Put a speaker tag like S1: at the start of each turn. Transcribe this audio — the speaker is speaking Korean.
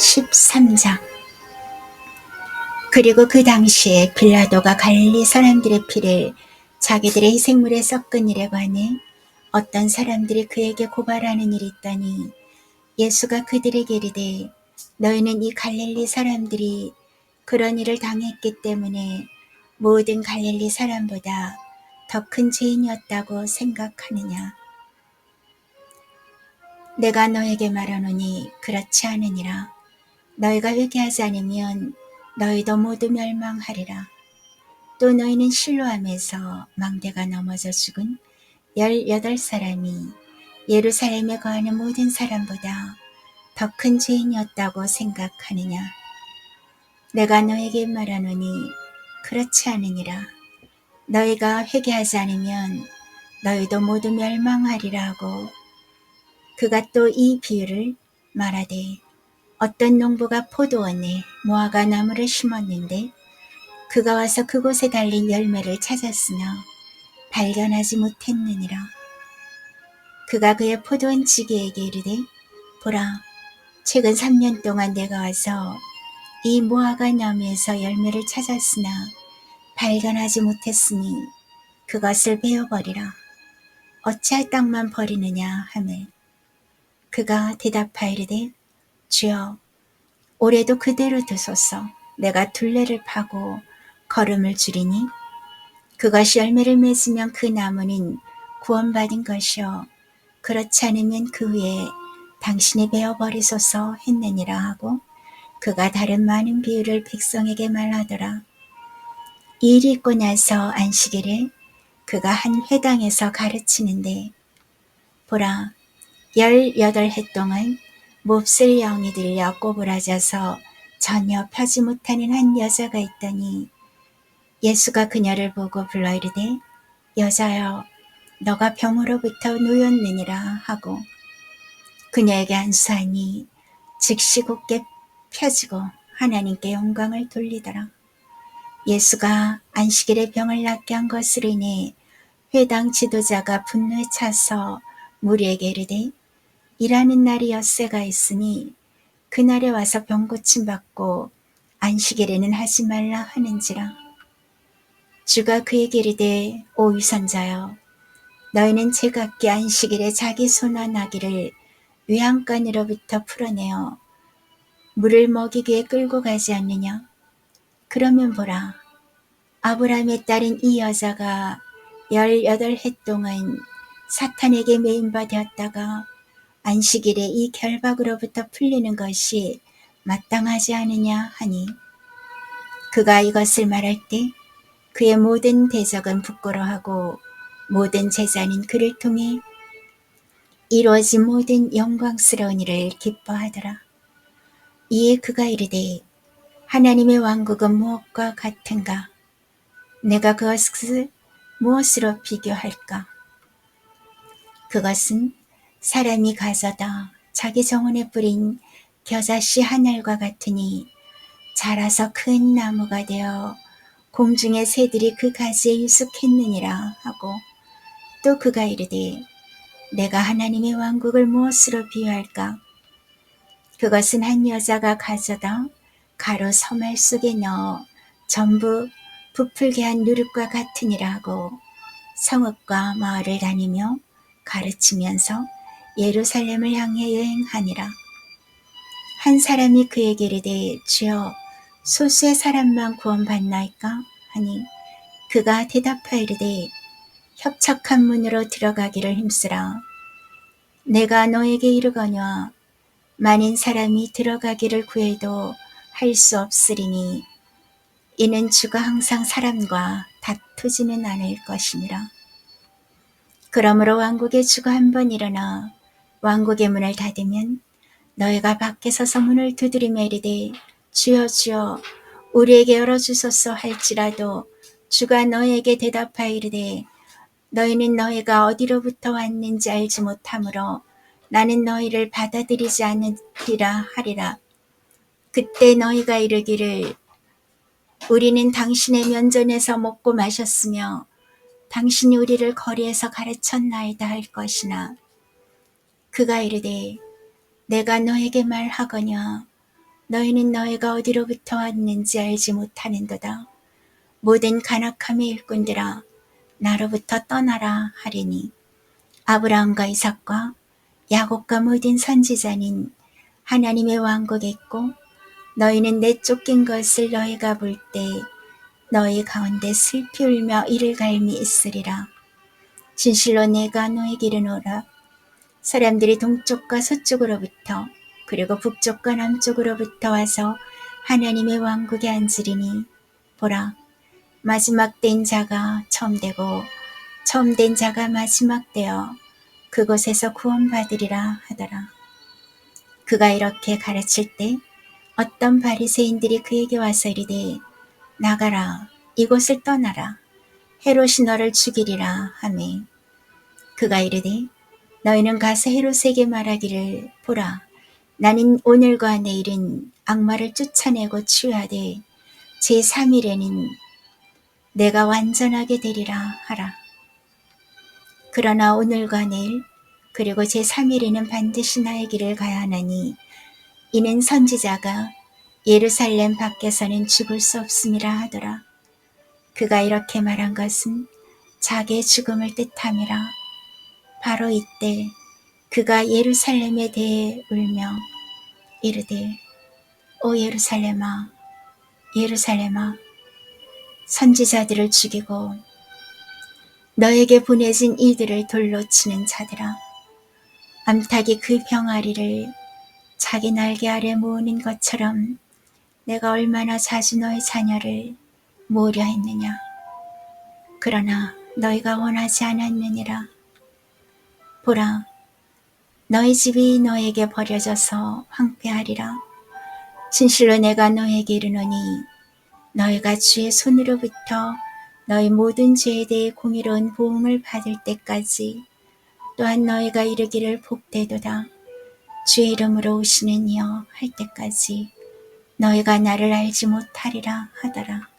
S1: 13장. 그리고 그 당시에 빌라도가 갈릴리 사람들의 피를 자기들의 희생물에 섞은 일에 관해 어떤 사람들이 그에게 고발하는 일이 있더니 예수가 그들에게 이르되 너희는 이 갈릴리 사람들이 그런 일을 당했기 때문에 모든 갈릴리 사람보다 더 큰 죄인이었다고 생각하느냐? 내가 너에게 말하노니 그렇지 않으니라 너희가 회개하지 않으면 너희도 모두 멸망하리라. 또 너희는 실로함에서 망대가 넘어져 죽은 열여덟 사람이 예루살렘에 거하는 모든 사람보다 더 큰 죄인이었다고 생각하느냐. 내가 너에게 말하노니 그렇지 않으니라. 너희가 회개하지 않으면 너희도 모두 멸망하리라고 그가 또 이 비유를 말하되 어떤 농부가 포도원에 무화과 나무를 심었는데 그가 와서 그곳에 달린 열매를 찾았으나 발견하지 못했느니라. 그가 그의 포도원 지게에게 이르되 보라 최근 3년 동안 내가 와서 이 무화과 나무에서 열매를 찾았으나 발견하지 못했으니 그것을 베어버리라. 어찌할 땅만 버리느냐 하매 그가 대답하이르되 주여 올해도 그대로 두소서 내가 둘레를 파고 걸음을 줄이니 그것이 열매를 맺으면 그 나무는 구원받은 것이요 그렇지 않으면 그 후에 당신이 베어버리소서 했느니라 하고 그가 다른 많은 비유를 백성에게 말하더라. 이 일이 있고 나서 안식일에 그가 한 회당에서 가르치는데 보라 열여덟 해 동안 몹쓸 영이 들려 꼬부라져서 전혀 펴지 못하는 한 여자가 있더니 예수가 그녀를 보고 불러 이르되 여자여 너가 병으로부터 놓였느니라 하고 그녀에게 안수하니 즉시 곧게 펴지고 하나님께 영광을 돌리더라. 예수가 안식일에 병을 낫게 한 것으로 인해 회당 지도자가 분노에 차서 무리에게 이르되 일하는 날이 엿새가 있으니 그날에 와서 병고침 받고 안식일에는 하지 말라 하는지라. 주가 그에게 이르되 오 위선자여 너희는 제각기 안식일에 자기 소나 나기를 외양간으로부터 풀어내어 물을 먹이기에 끌고 가지 않느냐. 그러면 보라 아브라함의 딸인 이 여자가 열여덟 해 동안 사탄에게 되었다가 안식일에 이 결박으로부터 풀리는 것이 마땅하지 않으냐 하니 그가 이것을 말할 때 그의 모든 대적은 부끄러워하고 모든 제자는 그를 통해 이루어진 모든 영광스러운 일을 기뻐하더라. 이에 그가 이르되 하나님의 왕국은 무엇과 같은가? 내가 그것을 무엇으로 비교할까? 그것은 사람이 가져다 자기 정원에 뿌린 겨자씨 하늘과 같으니 자라서 큰 나무가 되어 공중의 새들이 그 가지에 유숙했느니라 하고 또 그가 이르되 내가 하나님의 왕국을 무엇으로 비유할까? 그것은 한 여자가 가져다 가로 서말 속에 넣어 전부 부풀게 한 누룩과 같으니라 하고 성읍과 마을을 다니며 가르치면서 예루살렘을 향해 여행하니라. 한 사람이 그에게 이르되 주여 소수의 사람만 구원받나이까 하니 그가 대답하이르되 협착한 문으로 들어가기를 힘쓰라. 내가 너에게 이르거냐 많은 사람이 들어가기를 구해도 할 수 없으리니 이는 주가 항상 사람과 다투지는 않을 것이니라. 그러므로 왕국의 주가 한 번 일어나 왕국의 문을 닫으면 너희가 밖에 서서 문을 두드리며 이르되 주여 주여 우리에게 열어주소서 할지라도 주가 너희에게 대답하이르되 너희는 너희가 어디로부터 왔는지 알지 못하므로 나는 너희를 받아들이지 않으리라 하리라. 그때 너희가 이르기를 우리는 당신의 면전에서 먹고 마셨으며 당신이 우리를 거리에서 가르쳤나이다 할 것이나 그가 이르되 내가 너에게 말하거냐 너희는 너희가 어디로부터 왔는지 알지 못하는도다. 모든 간악함의 일꾼들아 나로부터 떠나라 하리니 아브라함과 이삭과 야곱과 모든 선지자는 하나님의 왕국에 있고 너희는 내 쫓긴 것을 너희가 볼 때 너희 가운데 슬피 울며 이를 갈미 있으리라. 진실로 내가 너에게 이르노라. 사람들이 동쪽과 서쪽으로부터 그리고 북쪽과 남쪽으로부터 와서 하나님의 왕국에 앉으리니 보라 마지막 된 자가 처음 되고 처음 된 자가 마지막 되어 그곳에서 구원받으리라 하더라. 그가 이렇게 가르칠 때 어떤 바리새인들이 그에게 와서 이르되 나가라 이곳을 떠나라 헤롯이 너를 죽이리라 하매 그가 이르되 너희는 가서 헤롯에게 말하기를 보라 나는 오늘과 내일은 악마를 쫓아내고 치유하되 제3일에는 내가 완전하게 되리라 하라. 그러나 오늘과 내일 그리고 제3일에는 반드시 나의 길을 가야 하나니 이는 선지자가 예루살렘 밖에서는 죽을 수 없음이라 하더라. 그가 이렇게 말한 것은 자기의 죽음을 뜻함이라. 바로 이때 그가 예루살렘에 대해 울며 이르되 오 예루살렘아 예루살렘아 선지자들을 죽이고 너에게 보내진 이들을 돌로 치는 자들아 암탉이 그 병아리를 자기 날개 아래 모으는 것처럼 내가 얼마나 자주 너의 자녀를 모으려 했느냐? 그러나 너희가 원하지 않았느니라 보라 너희 집이 너에게 버려져서 황폐하리라 진실로 내가 너에게 이르노니 너희가 주의 손으로부터 너희 모든 죄에 대해 공의로운 보응을 받을 때까지 또한 너희가 이르기를 복되도다. 주의 이름으로 오시는 이여 할 때까지 너희가 나를 알지 못하리라 하더라.